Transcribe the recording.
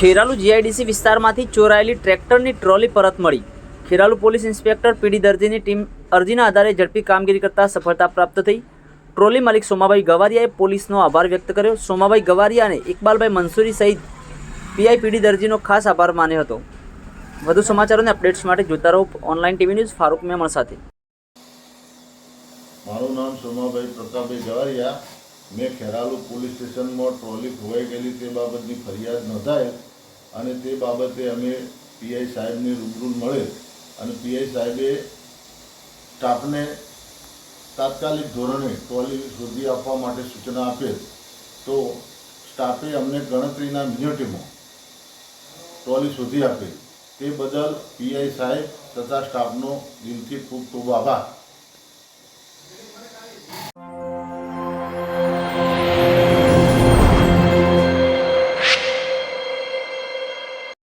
Kheralu GIDC વિસ્તારમાંથી ચોરાયેલી ટ્રેક્ટરની trolley પરત મળી. ખેરાલુ પોલીસ ઇન્સ્પેક્ટર પીડી દર્દીની ટીમ અરજીના આધારે ઝડપી કામગીરી કરતા સફળતા પ્રાપ્ત થઈ. ટ્રોલી માલિક સોમાભાઈ ગવારિયાએ પોલીસનો આભાર વ્યક્ત કર્યો. સોમાભાઈ ગવારિયા અને ઇકબાલભાઈ મંસૂરી સહિત પીઆઈ પીડી દર્જીનો ખાસ આભાર માન્યો હતો. વધુ સમાચારો અને અપડેટ્સ માટે જોતા રહો online TV news Farooq Memon સાથે. મારું નામ સોમાભાઈ પ્રતાપભાઈ ગવારિયા. મેં ખેરાલુ પોલીસ સ્ટેશનમાં ટ્રોલી ખોવાઈ ગયેલી તે બાબતની ફરિયાદ નોંધાય અને તે બાબતે અમે પીઆઈ સાહેબને રૂબરૂ મળે અને પીઆઈ સાહેબે સ્ટાફને તાત્કાલિક ધોરણે ટ્રોલી શોધી આપવા માટે સૂચના આપેલ. તો સ્ટાફે અમને ગણતરીના મિનિટમાં ટ્રોલી શોધી આપેલ. તે બદલ પીઆઈ સાહેબ તથા સ્ટાફનો દિલથી ખૂબ ખૂબ આભાર.